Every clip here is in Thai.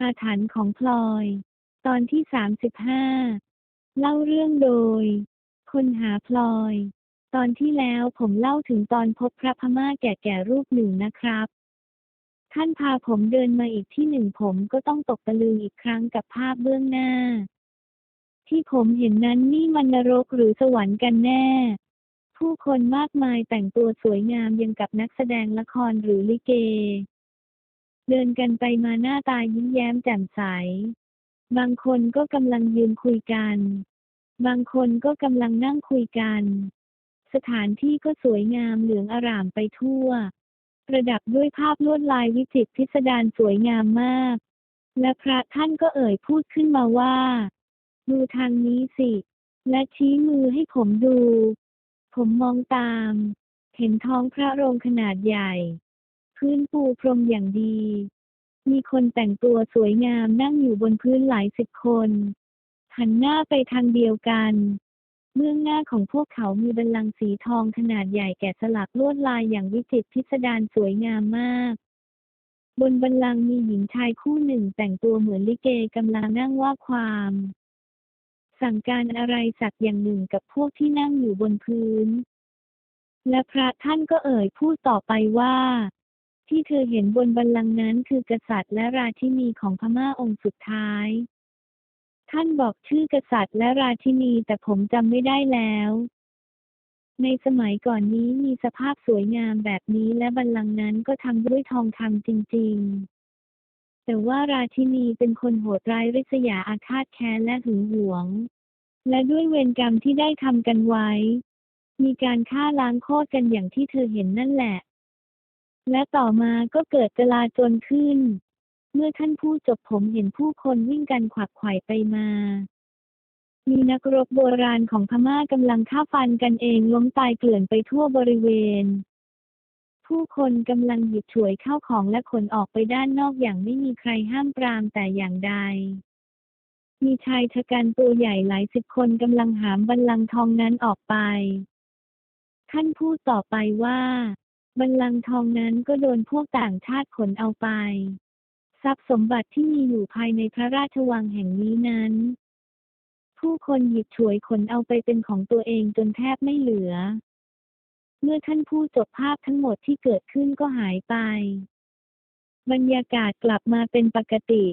อาถรรพ์ของพลอย ตอนที่สามสิบห้าเล่าเรื่องโดย คนหาพลอย ตอนที่แล้วผมเล่าถึงตอนพบพระพม่าแก่ๆรูปหนึ่งนะครับ ท่านพาผมเดินมาอีกที่หนึ่งผมก็ต้องตกตะลึงอีกครั้งกับภาพเบื้องหน้า ที่ผมเห็นนั้นนี่มันนรกหรือสวรรค์กันแน่ ผู้คนมากมายแต่งตัวสวยงามยังกับนักแสดงละครหรือลิเก เดินกันไปมาหน้าตายิ้มแย้มแจ่มใส บางคนก็กำลังยืนคุยกัน บางคนก็กำลังนั่งคุยกัน สถานที่ก็สวยงามเหลืองอร่ามไปทั่ว ประดับด้วยภาพลวดลายวิจิตรพิสดารสวยงามมาก และพระท่านก็เอ่ยพูดขึ้นมาว่า ดูทางนี้สิ และชี้มือให้ผมดู ผมมองตาม เห็นท้องพระโรงขนาดใหญ่ พื้นปูพรมอย่างดี มีคนแต่งตัวสวยงามนั่งอยู่บนพื้นหลายสิบคน หันหน้าไปทางเดียวกันเบื้องหน้าของพวกเขามีบัลลังก์สีทองขนาดใหญ่แกะสลักลวดลายอย่างวิจิตรพิสดารสวยงามมาก บนบัลลังก์มีหญิงชายคู่หนึ่งแต่งตัวเหมือนลิเกกำลังนั่งว่าความ สั่งการอะไรสักอย่างหนึ่งกับพวกที่นั่งอยู่บนพื้นและพระท่านก็เอ่ยพูดต่อไปว่า ที่เธอเห็นบนบัลลังก์นั้นคือกษัตริย์และราชินีของพม่าองค์สุดท้าย ท่านบอกชื่อกษัตริย์และราชินีแต่ผมจำไม่ได้แล้ว ในสมัยก่อนนี้มีสภาพสวยงามแบบนี้และบัลลังก์นั้นก็ทำด้วยทองคำจริง ๆ แต่ว่าราชินีเป็นคนโหดร้ายริษยาอาฆาตแค้นและหึงหวง และด้วยเวรกรรมที่ได้ทำกันไว้ มีการฆ่าล้างโคตรกันอย่างที่เธอเห็นนั่นแหละ และต่อมาก็เกิดจลาจลขึ้น เมื่อท่านพูดจบผมเห็นผู้คนวิ่งกันขวักไขว่ไปมา มีนักรบโบราณของพม่ากำลังฆ่าฟันกันเองล้มตายเกลื่อนไปทั่วบริเวณ ผู้คนกำลังหยิบฉวยเข้าของและขนออกไปด้านนอกอย่างไม่มีใครห้ามปรามแต่อย่างใดมีชายชะกันตัวใหญ่หลายสิบคนกำลังหามบัลลังก์ทองนั้นออกไป ท่านพูดต่อไปว่า บัลลังก์ทองนั้นก็โดนพวกต่างชาติขนเอาไป ทรัพย์สมบัติที่มีอยู่ภายในพระราชวังแห่งนี้นั้น ผู้คนหยิบฉวยขนเอาไปเป็นของตัวเองจนแทบไม่เหลือ เมื่อท่านพูดจบภาพทั้งหมดที่เกิดขึ้นก็หายไป บรรยากาศกลับมาเป็นปกติ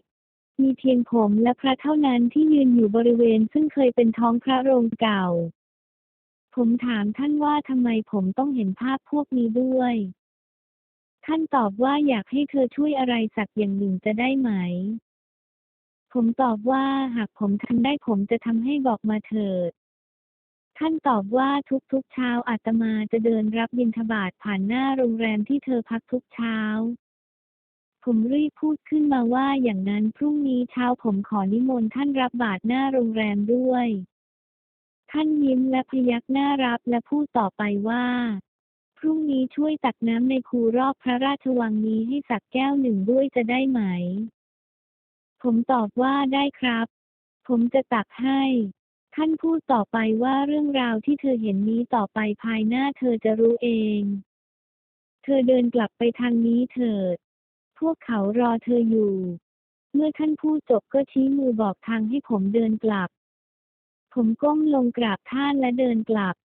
มีเพียงผมและพระเท่านั้นที่ยืนอยู่บริเวณซึ่งเคยเป็นท้องพระโรงเก่า ผมถามท่านว่าทำไมผมต้องเห็นภาพพวกนี้ด้วย ท่านตอบว่าอยากให้เธอช่วยอะไรสักอย่างหนึ่งจะได้ไหม ผมตอบว่าหากผมทำได้ผมจะทำให้บอกมาเถิด ท่านตอบว่าทุกๆเช้าอาตมาจะเดินรับบิณฑบาตผ่านหน้าโรงแรมที่เธอพักทุกเช้า ผมรีบพูดขึ้นมาว่าอย่างนั้นพรุ่งนี้เช้าผมขอนิมนต์ท่านรับบาตรหน้าโรงแรมด้วย ท่านยิ้มและพยักหน้ารับและพูดต่อไปว่า พรุ่งนี้ช่วยตักน้ำในคูรอบพระราชวังนี้ให้สักแก้วหนึ่งด้วยจะได้ไหม ผมตอบว่าได้ครับ ผมจะตักให้ท่านพูดต่อไปว่าเรื่องราวที่เธอเห็นนี้ต่อไปภายหน้าเธอจะรู้เอง เธอเดินกลับไปทางนี้เถิด พวกเขารอเธออยู่ เมื่อท่านพูดจบก็ชี้มือบอกทางให้ผมเดินกลับ ผมก้มลงกราบท่านและเดินกลับ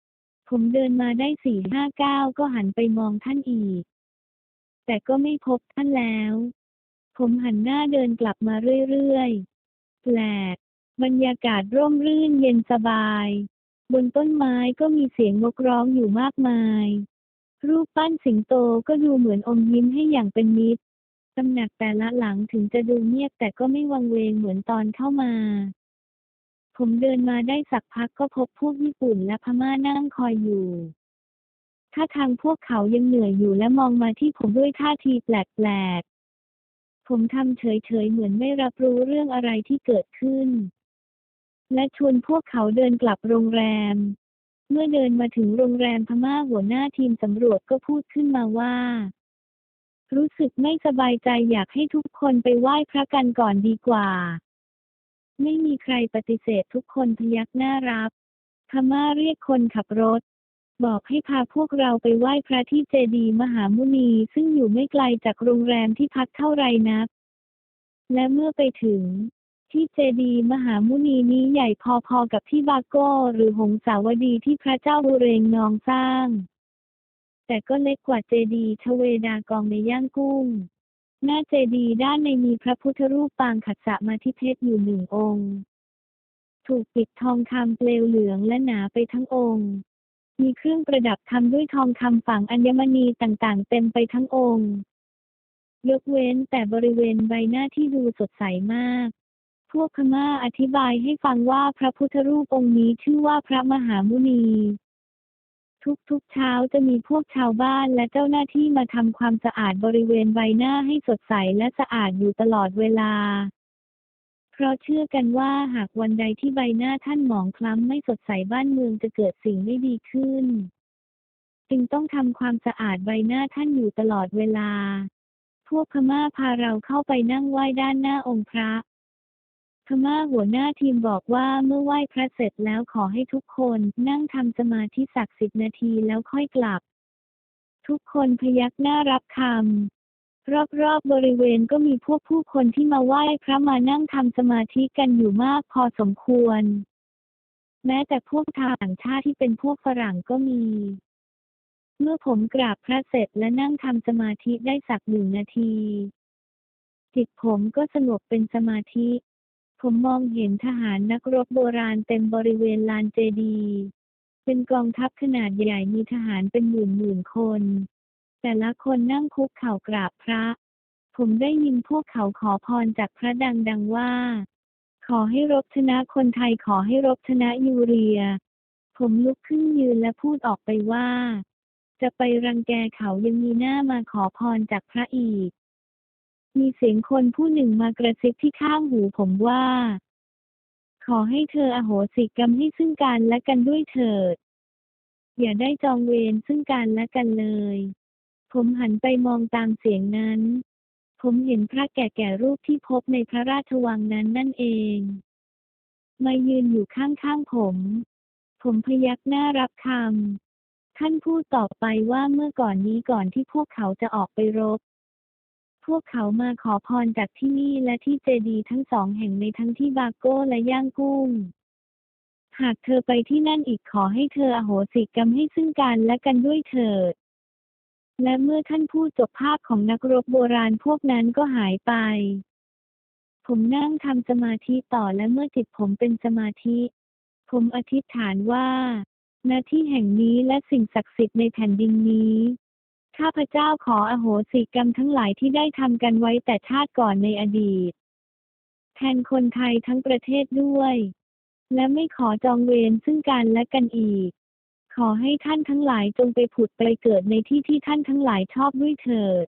ผมเดินมาได้สี่ห้าก้าวก็หันไปมองท่านอีก แต่ก็ไม่พบท่านแล้ว ผมหันหน้าเดินกลับมาเรื่อยๆ แปลก บรรยากาศร่มรื่นเย็นสบาย บนต้นไม้ก็มีเสียงนกร้องอยู่มากมาย รูปปั้นสิงโตก็ดูเหมือนอมยิ้มให้อย่างเป็นมิตรตำหนักแต่ละหลังถึงจะดูเงียบแต่ก็ไม่วังเวงเหมือนตอนเข้ามา ผมเดินมาได้สักพักก็พบพวกญี่ปุ่นและพม่านั่งคอยอยู่ถ้าทางพวกเขายังเหนื่อยอยู่และมองมาที่ผมด้วยท่าทีแปลกๆ ผมทำเฉยๆเหมือนไม่รับรู้เรื่องอะไรที่เกิดขึ้น และชวนพวกเขาเดินกลับโรงแรม เมื่อเดินมาถึงโรงแรมพม่าหัวหน้าทีมสำรวจก็พูดขึ้นมาว่า รู้สึกไม่สบายใจอยากให้ทุกคนไปไหว้พระกันก่อนดีกว่า ไม่มีใครปฏิเสธทุกคนพยักหน้ารับพม่าเรียกคนขับรถ บอกให้พาพวกเราไปไหว้พระที่เจดีย์มหามุนีซึ่งอยู่ไม่ไกลจากโรงแรมที่พักเท่าไรนัก และเมื่อไปถึง ที่เจดีย์มหามุนีนี้ใหญ่พอๆกับที่บาโก้หรือหงสาวดีที่พระเจ้าบุเรงนองสร้าง แต่ก็เล็กกว่าเจดีย์ทเวดากองในย่างกุ้ง หน้าเจดีย์ด้านในมีพระพุทธรูปปางขัดสมาธิเพชรอยู่หนึ่งองค์ ถูกปิดทองคำเปลวเหลืองและหนาไปทั้งองค์ มีเครื่องประดับทำด้วยทองคำฝังอัญมณีต่างๆ เต็มไปทั้งองค์ ยกเว้นแต่บริเวณใบหน้าที่ดูสดใสมาก พวกพม่าอธิบายให้ฟังว่าพระพุทธรูปองค์นี้ชื่อว่าพระมหามุนี ทุกๆเช้าจะมีพวกชาวบ้านและเจ้าหน้าที่มาทำความสะอาดบริเวณใบหน้าให้สดใสและสะอาดอยู่ตลอดเวลา เพราะเชื่อกันว่าหากวันใดที่ใบหน้าท่านหมองคล้ำไม่สดใสบ้านเมืองจะเกิดสิ่งไม่ดีขึ้น จึงต้องทำความสะอาดใบหน้าท่านอยู่ตลอดเวลา พวกพม่าพาเราเข้าไปนั่งไหว้ด้านหน้าองค์พระ พม่าหัวหน้าทีมบอกว่าเมื่อไหว้พระเสร็จแล้วขอให้ทุกคนนั่งทำสมาธิสักสิบนาทีแล้วค่อยกลับ ทุกคนพยักหน้ารับคำ รอบๆบบริเวณก็มีพวกผู้คนที่มาไหว้พระมานั่งทำสมาธิกันอยู่มากพอสมควร แม้แต่พวกต่างชาติที่เป็นพวกฝรั่งก็มี เมื่อผมกราบพระเสร็จและนั่งทำสมาธิได้สักหนึ่งนาทีจิตผมก็สงบเป็นสมาธิ ผมมองเห็นทหารนักรบโบราณเต็มบริเวณลานเจดีย์เป็นกองทัพขนาดใหญ่มีทหารเป็นหมื่นหมื่นคน แต่ละคนนั่งคุกเข่ากราบพระ ผมได้ยินพวกเขาขอพรจากพระดังๆว่า ขอให้รบชนะคนไทยขอให้รบชนะยูเรีย ผมลุกขึ้นยืนและพูดออกไปว่า จะไปรังแกเขายังมีหน้ามาขอพรจากพระอีก เสียงคนผู้หนึ่งมากระซิบที่ข้างหูผมว่า ขอให้เธออโหสิกรรมให้ซึ่งกันและกันด้วยเถิด อย่าได้จองเวรซึ่งกันและกันเลย ผมหันไปมองตามเสียงนั้น ผมเห็นพระแก่ๆรูปที่พบในพระราชวังนั้นนั่นเอง มายืนอยู่ข้างๆผม ผมพยักหน้ารับคำท่านพูดต่อไปว่าเมื่อก่อนนี้ก่อนที่พวกเขาจะออกไปรบ พวกเขามาขอพรจากที่นี่และที่เจดีทั้งสองแห่งในทั้งที่บาโก้และย่างกุ้ง หากเธอไปที่นั่นอีกขอให้เธออโหสิกรรมให้ซึ่งกันและกันด้วยเถิด และเมื่อท่านพูดจบภาพของนักรบโบราณพวกนั้นก็หายไป ผมนั่งทำสมาธิต่อและเมื่อจิตผมเป็นสมาธิ ผมอธิษฐานว่าณที่แห่งนี้และสิ่งศักดิ์สิทธิ์ในแผ่นดินนี้ ข้าพเจ้าขออโหสิกรรมทั้งหลายที่ได้ทำกันไว้แต่ชาติก่อนในอดีต แทนคนไทยทั้งประเทศด้วย และไม่ขอจองเวรซึ่งกันและกันอีก ขอให้ท่านทั้งหลายจงไปผุดไปเกิดในที่ที่ท่านทั้งหลายชอบด้วยเถิด